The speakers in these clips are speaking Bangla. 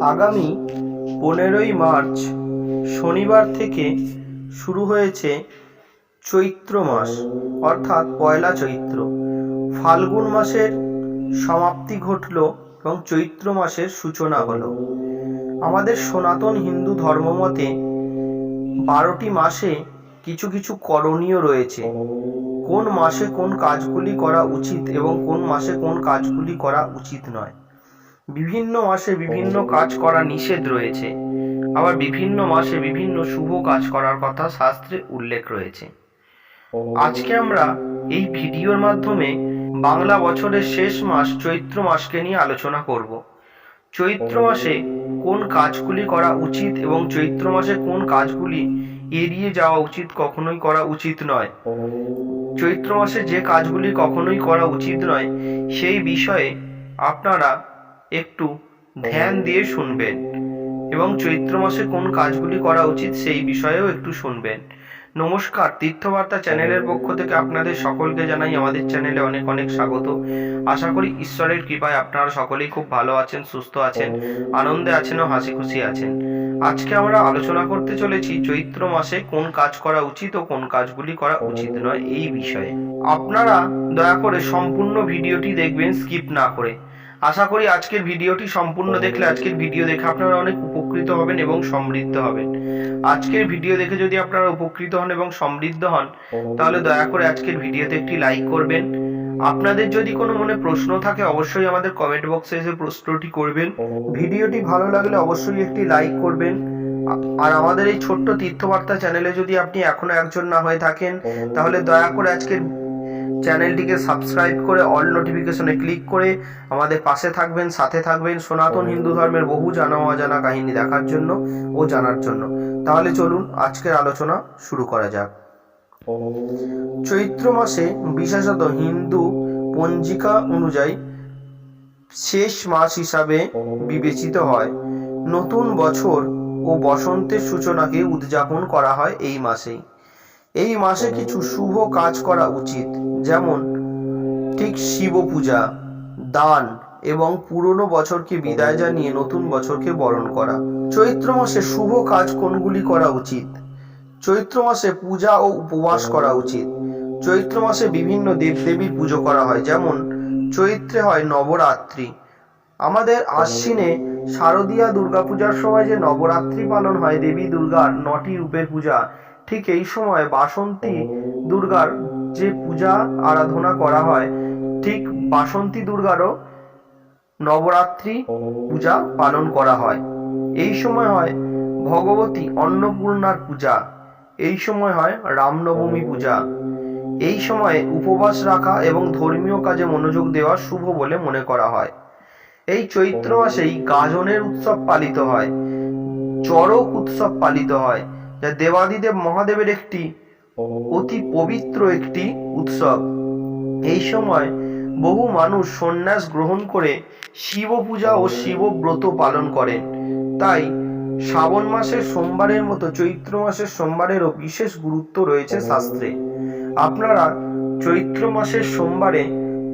আগামী পনেরোই মার্চ শনিবার থেকে শুরু হয়েছে চৈত্র মাস, অর্থাৎ পয়লা চৈত্র। ফাল্গুন মাসের সমাপ্তি ঘটল এবং চৈত্র মাসের সূচনা হলো। আমাদের সনাতন হিন্দু ধর্মমতে বারোটি মাসে কিছু কিছু করণীয় রয়েছে। কোন মাসে কোন কাজগুলি করা উচিত এবং কোন মাসে কোন কাজগুলি করা উচিত নয়। বিভিন্ন মাসে বিভিন্ন কাজ করা নিষেধ রয়েছে। আবার বিভিন্ন মাসে বিভিন্ন শুভ কাজ করার কথা শাস্ত্রে উল্লেখ রয়েছে। আজকে আমরা এই ভিডিওর মাধ্যমে বাংলা বছরের শেষ মাস চৈত্র মাসকে নিয়ে আলোচনা করব। চৈত্র মাসে কোন কাজগুলি করা উচিত এবং চৈত্র মাসে কোন কাজগুলি এড়িয়ে যাওয়া উচিত কখনোই করা উচিত নয়। চৈত্র মাসে যে কাজগুলি কখনোই করা উচিত নয় সেই বিষয়ে আপনারা একটু ধ্যান দিয়ে শুনবেন। এবং চৈত্র মাসে কোন কাজগুলি করা উচিত সেই বিষয়েও একটু শুনবেন। নমস্কার, তীর্থবার্তা চ্যানেলের পক্ষ থেকে আপনাদের সকলকে জানাই আমাদের চ্যানেলে অনেক অনেক স্বাগত। আশা করি ঈশ্বরের কৃপায় আপনারা সকলেই খুব ভালো আছেন, সুস্থ আছেন, আনন্দে আছেন ও হাসি খুশি আছেন। আজকে আমরা আলোচনা করতে চলেছি চৈত্র মাসে কোন কাজ করা উচিত ও কোন কাজগুলি করা উচিত নয় এই বিষয়ে। আপনারা দয়া করে সম্পূর্ণ ভিডিওটি দেখবেন, স্কিপ না করে। আশা করি আজকের ভিডিওটি সম্পূর্ণ দেখলে আজকের ভিডিও দেখে আপনারা অনেক উপকৃত হবেন এবং সমৃদ্ধ হবেন। আজকের ভিডিও দেখে যদি আপনারা উপকৃত হন এবং সমৃদ্ধ হন, তাহলে দয়া করে আজকের ভিডিওতে একটি লাইক করবেন। আপনাদের যদি কোনো মনে প্রশ্ন থাকে, অবশ্যই আমাদের কমেন্ট বক্সে এসে প্রশ্নটি করবেন। ভিডিওটি ভালো লাগলে অবশ্যই একটি লাইক করবেন। আর আমাদের এই ছোট্ট তীর্থবার্তা চ্যানেলে যদি আপনি এখনও একজন না হয়ে থাকেন, তাহলে দয়া করে আজকের চ্যানেলটিকে সাবস্ক্রাইব করে অল নোটিফিকেশনে ক্লিক করে আমাদের পাশে থাকবেন, সাথে থাকবেন সনাতন হিন্দু ধর্মের বহু জানা অজানা কাহিনী দেখার জন্য ও জানার জন্য। তাহলে চলুন আজকের আলোচনা শুরু করা যাক। চৈত্র মাসে বিশেষত হিন্দু পঞ্জিকা অনুযায়ী শেষ মাস হিসাবে বিবেচিত হয়। নতুন বছর ও বসন্তের সূচনাকে উদযাপন করা হয় এই মাসেই। এই মাসে কিছু শুভ কাজ করা উচিত। যেমন ঠিক শিব পূজা, দান এবং পুরনো বছরকে বিদায় জানিয়ে নতুন বছরকে বরণ করা। চৈত্র মাসে শুভ কাজ কোনগুলি করা উচিত? চৈত্র মাসে পূজা ও উপবাস করা উচিত। চৈত্র মাসে বিভিন্ন দেবদেবীর পুজো করা হয়, যেমন চৈত্রে হয় নবরাত্রি। আমাদের আশ্বিনে শারদীয়া দুর্গাপূজার সময় যে নবরাত্রি পালন হয়, দেবী দুর্গার নটি রূপের পূজা, ঠিক এই সময় বাসন্তী দুর্গার যে পূজা আরাধনা করা হয়, ঠিক বাসন্তী দুর্গারও নবরাত্রি পূজা পালন করা হয়। এই সময় হয় ভগবতী অন্নপূর্ণার পূজা, এই সময় হয় রামনবমী পূজা। এই সময়ে উপবাস রাখা এবং ধর্মীয় কাজে মনোযোগ দেওয়া শুভ বলে মনে করা হয়। এই চৈত্র মাসেই গাজনের উৎসব পালিত হয়, চড়ক উৎসব পালিত হয়, যা দেবাদিদেব মহাদেবের একটি অতি পবিত্র একটি উৎসব। এই সময় বহু মানুষ সন্ন্যাস গ্রহণ করে শিব পূজা ও শিব ব্রত পালন করেন। তাই শ্রাবণ মাসের সোমবারের মতো চৈত্র মাসের সোমবারেরও বিশেষ গুরুত্ব রয়েছে শাস্ত্রে। আপনারা চৈত্র মাসের সোমবারে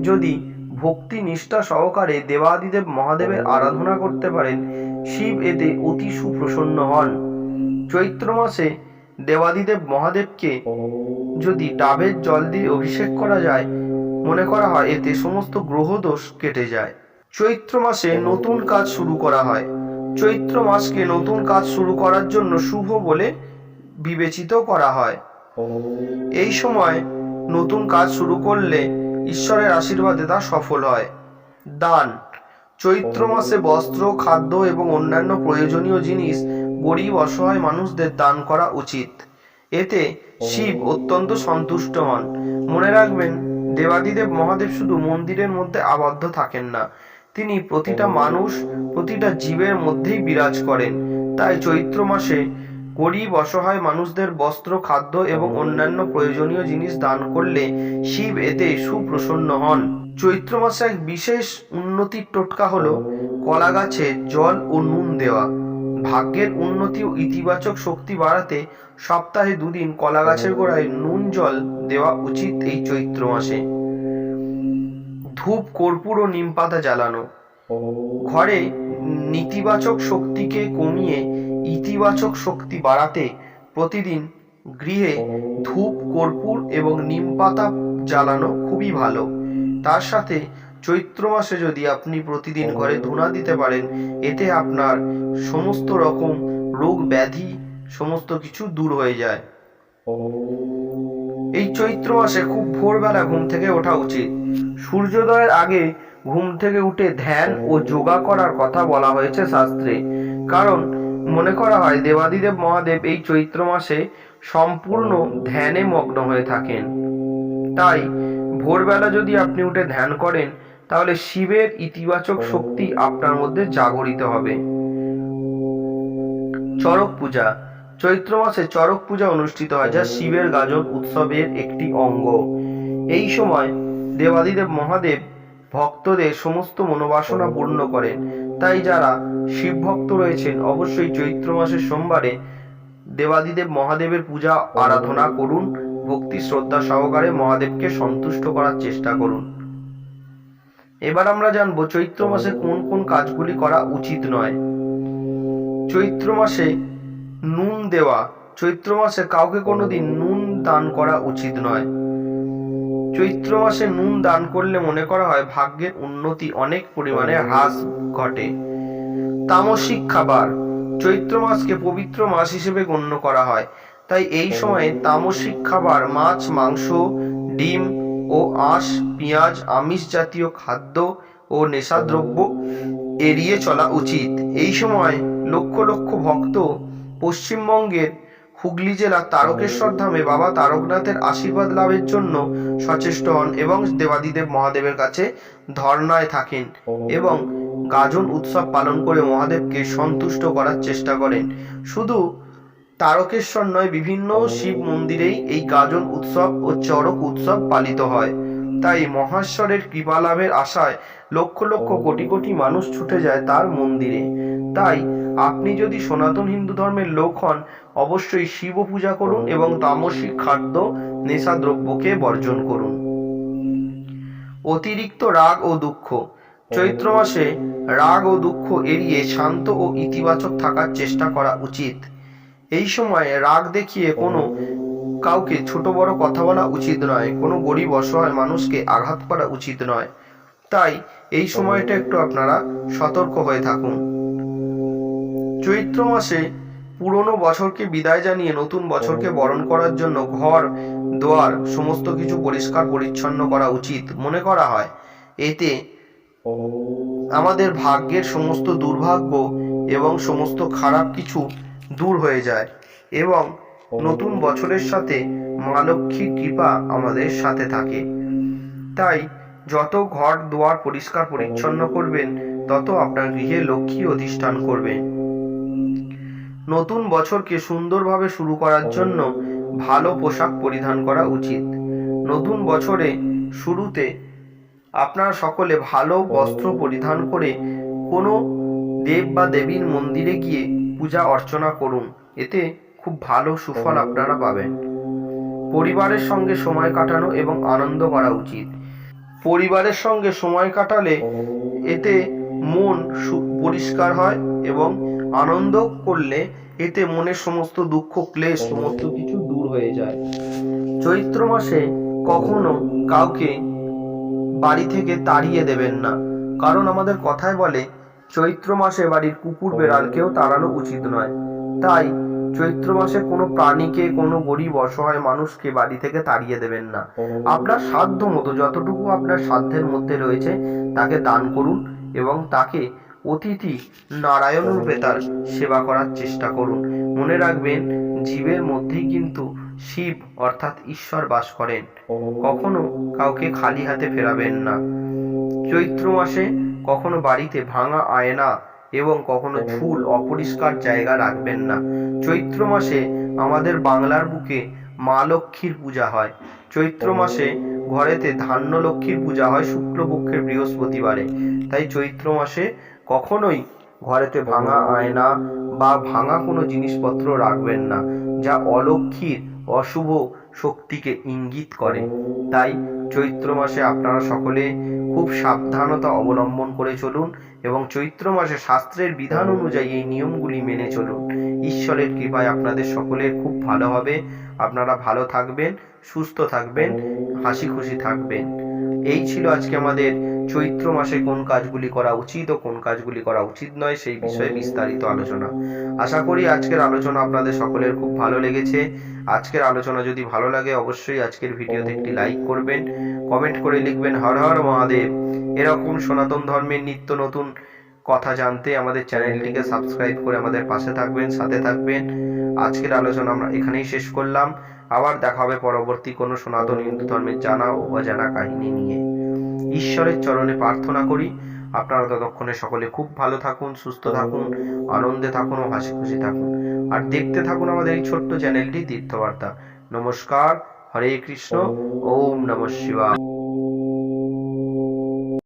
যদি ভক্তি নিষ্ঠা সহকারে দেবাদিদেব মহাদেবের আরাধনা করতে পারেন, শিব এতে অতি সুপ্রসন্ন হন। চৈত্র মাসে দেবাদিদেব মহাদেবকে যদি ডাবের জল দিয়ে অভিষেক করা যায়, মনে করা হয় এতে সমস্ত গ্রহ দোষ কেটে যায়। চৈত্র মাসে নতুন কাজ শুরু করা হয়। চৈত্র মাসকে নতুন কাজ শুরু করার জন্য শুভ বলে বিবেচিত করা হয়। এই সময় নতুন কাজ শুরু করলে ঈশ্বরের আশীর্বাদে তা সফল হয়। দান। চৈত্র মাসে বস্ত্র, খাদ্য এবং অন্যান্য প্রয়োজনীয় জিনিস গরিব অসহায় মানুষদের দান করা উচিত। এতে শিব অত্যন্ত সন্তুষ্ট হন মনে রাখবেন, দেবাদিদেব মহাদেব শুধু মন্দিরের মধ্যে আবদ্ধ থাকেন না, তিনি প্রতিটা মানুষ, প্রতিটা জীবের মধ্যেই বিরাজ করেন। তাই চৈত্র মাসে গরিব অসহায় মানুষদের বস্ত্র, খাদ্য এবং অন্যান্য প্রয়োজনীয় জিনিস দান করলে শিব এতে সুপ্রসন্ন হন। চৈত্র মাসে এক বিশেষ উন্নতির টোটকা হলো কলা গাছে জল ও নুন দেওয়া। ভাগ্যের উন্নতি ও ইতিবাচক শক্তি বাড়াতে সপ্তাহে দুদিন কলা গাছের গোড়ায় নুন জল দেওয়া উচিত এই চৈত্র মাসে। ধূপ, কর্পূর ও নিম পাতা জ্বালানো। ঘরে নেতিবাচক শক্তিকে কমিয়ে ইতিবাচক শক্তি বাড়াতে প্রতিদিন গৃহে ধূপ, কর্পূর এবং নিম পাতা জ্বালানো খুবই ভালো। তার সাথে চৈত্র মাসে যদি আপনি প্রতিদিন ঘরে ধুনা দিতে পারেন এতে আপনার সমস্ত রকম রোগ ব্যাধি সমস্ত কিছু দূর হয়ে যায়। এই চৈত্র মাসে খুব ভোরবেলা ঘুম থেকে ওঠা উচিত। সূর্যোদয়ের আগে ঘুম থেকে উঠে ধ্যান ও যোগা করার কথা বলা হয়েছে শাস্ত্রে। কারণ মনে করা হয় দেবাদিদেব মহাদেব এই চৈত্র মাসে সম্পূর্ণ ধ্যানে মগ্ন হয়ে থাকেন। তাই ভোরবেলা যদি আপনি উঠে ধ্যান করেন তাহলে শিবের ইতিবাচক শক্তি আপনার মধ্যে জাগরিত হবে। চরক পূজা। চৈত্র মাসে চরক পূজা অনুষ্ঠিত হয়, যা শিবের গাজন উৎসবের একটি অঙ্গ। এই সময় দেবাদিদেব মহাদেব ভক্তদের সমস্ত মনোবাসনা পূর্ণ করেন। তাই যারা শিব ভক্ত রয়েছেন, অবশ্যই চৈত্র মাসের সোমবারে দেবাদিদেব মহাদেবের পূজা আরাধনা করুন, ভক্তি শ্রদ্ধা সহকারে মহাদেবকে সন্তুষ্ট করার চেষ্টা করুন। এবার আমরা জানব চৈত্র মাসে কোন কোন কাজগুলি করা উচিত নয়। চৈত্র মাসে নুন দেওয়া, চৈত্র মাসে কাউকে কোনোদিন নুন দান করা উচিত নয়। চৈত্র মাসে নুন দান করলে মনে করা হয় ভাগ্যের উন্নতি অনেক পরিমাণে হ্রাস ঘটে। তামসিক খাবার, চৈত্র মাসকে পবিত্র মাস হিসেবে গণ্য করা হয়। তাই এই সময়ে তামসিক খাবার, মাছ, মাংস, ডিম ও আঁশ, পেঁয়াজ, আমিষ জাতীয় খাদ্য ও নেশাদ্রব্য এড়িয়ে চলা উচিত। এই সময় লক্ষ লক্ষ ভক্ত পশ্চিমবঙ্গের হুগলি জেলার তারকেশ্বর ধামে বাবা তারকনাথের আশীর্বাদ লাভের জন্য সচেষ্ট হন এবং দেবাদিদেব মহাদেবের কাছে ধর্নায় থাকেন এবং গাজন উৎসব পালন করে মহাদেবকে সন্তুষ্ট করার চেষ্টা করেন। শুধু তারকেশ্বর নয় বিভিন্ন শিব মন্দিরেই এই গাজন উৎসব ও চড়ক উৎসব পালিত হয়। তাই মহাশ্বরের কৃপা লাভের আশায় লক্ষ লক্ষ কোটি কোটি মানুষ ছুটে যায় তার মন্দিরে। তাই আপনি যদি সনাতন হিন্দু ধর্মের লোক হন অবশ্যই শিব পূজা করুন এবং তামসিক খাদ্য নেশাদ্রব্যকে বর্জন করুন। অতিরিক্ত রাগ ও দুঃখ। চৈত্র মাসে রাগ ও দুঃখ এড়িয়ে শান্ত ও ইতিবাচক থাকার চেষ্টা করা উচিত। এই সময় রাগ দেখিয়ে কোনো কাউকে ছোট বড় কথা বলা উচিত নয়, কোনো গরিব অসহায় মানুষকে আঘাত করা উচিত নয়। তাই এই সময়টা একটু আপনারা সতর্ক হয়ে থাকুন। চৈত্র মাসে পুরনো বছরকে বিদায় জানিয়ে নতুন বছরকে বরণ করার জন্য ঘর, দোয়ার, সমস্ত কিছু পরিষ্কার পরিচ্ছন্ন করা উচিত, মনে করা হয়। এতে আমাদের ভাগ্যের সমস্ত দুর্ভাগ্য এবং সমস্ত খারাপ কিছু দূর হয়ে যায় এবং নতুন বছরের সাথে মা লক্ষ্মীর কৃপা আমাদের সাথে থাকে। তাই যত ঘর দুয়ার পরিষ্কার পরিচ্ছন্ন করবেন তত আপনার গৃহে লক্ষ্মী অধিষ্ঠান করবে। নতুন বছরকে সুন্দরভাবে শুরু করার জন্য ভালো পোশাক পরিধান করা উচিত। নতুন বছরে শুরুতে আপনারা সকলে ভালো বস্ত্র পরিধান করে কোনো দেব বা দেবীর মন্দিরে গিয়ে পূজা অর্চনা করুন, এতে খুব ভালো সুফল আপনারা পাবেন। পরিবারের সঙ্গে সময় কাটানো এবং আনন্দ করা উচিত। পরিবারের সঙ্গে সময় কাটালে এতে মন পরিষ্কার হয় এবং আনন্দ করলে এতে মনের সমস্ত দুঃখ, ক্লেশ, সমস্ত কিছু দূর হয়ে যায়। চৈত্র মাসে কখনো কাউকে বাড়ি থেকে তাড়িয়ে দেবেন না। কারণ আমাদের কথায় বলে চৈত্র মাসে বাড়ির কুকুর বেড়ালকেও তাড়ানো উচিত নয়। তাই চৈত্র মাসে কোনো প্রাণীকে, কোনো গরিব অসহায় মানুষকে বাড়ি থেকে তাড়িয়ে দেবেন না। আপনার সাধ্য মতো যতটুকু আপনার সাধ্যের মধ্যে রয়েছে, তাকে দান করুন এবং তাকে অতিথি নারায়ণ রূপে তার সেবা করার চেষ্টা করুন। মনে রাখবেন, জীবের মধ্যেই কিন্তু শিব অর্থাৎ ঈশ্বর বাস করেন। কখনো কাউকে খালি হাতে ফেরাবেন না। চৈত্র মাসে কখনো বাড়িতে ভাঙা আয়না এবং কখনো ঝুল অপরিষ্কার জায়গা রাখবেন না। চৈত্র মাসে আমাদের বাংলার বুকে মা লক্ষ্মীর পূজা হয়। চৈত্র মাসে ঘরেতে ধান্য লক্ষ্মীর পূজা হয় শুক্লপক্ষের বৃহস্পতিবারে। তাই চৈত্র মাসে কখনোই ঘরেতে ভাঙা আয়না বা ভাঙা কোনো জিনিসপত্র রাখবেন না যা অলক্ষীর অশুভ শক্তিকে ইঙ্গিত করে। তাই চৈত্র মাসে আপনারা সকলে খুব সাবধানতা অবলম্বন করে চলুন এবং চৈত্র মাসে শাস্ত্রের বিধান অনুযায়ী এই নিয়মগুলি মেনে চলুন। ঈশ্বরের কৃপায় আপনাদের সকলের খুব ভালো হবে। আপনারা ভালো থাকবেন, সুস্থ থাকবেন হাসি খুশি থাকবেন। এই ছিল আজকে আমাদের চৈত্র মাসে কোন কাজগুলি করা উচিত ও কোন কাজগুলি করা উচিত নয়, সেই বিষয়ে বিস্তারিত আলোচনা। আশা করি আজকের আলোচনা আপনাদের সকলের খুব ভালো লেগেছে। আজকের আলোচনা যদি ভালো লাগে, অবশ্যই আজকের ভিডিওতে একটি লাইক করবেন, কমেন্ট করে লিখবেন, হর হর মহাদেব। এরকম সনাতন ধর্মের নিত্য নতুন কথা জানতে আমাদের চ্যানেলটিকে সাবস্ক্রাইব করে আমাদের পাশে থাকবেন, সাথে থাকবেন। আজকের আলোচনা আমরা এখানেই শেষ করলাম। আবার দেখা হবে পরবর্তী কোনো সনাতন হিন্দু ধর্মের জানা ও অজানা কাহিনী নিয়ে। ঈশ্বরের চরণে প্রার্থনা করি। আপনারা ততক্ষণে সকলে খুব ভালো থাকুন, সুস্থ থাকুন, আনন্দে থাকুন ও হাসি খুশি থাকুন। আর দেখতে থাকুন আমাদের এই ছোট্ট চ্যানেলটি, তীর্থবার্তা। নমস্কার, হরে কৃষ্ণ, ওম নম শিবায়।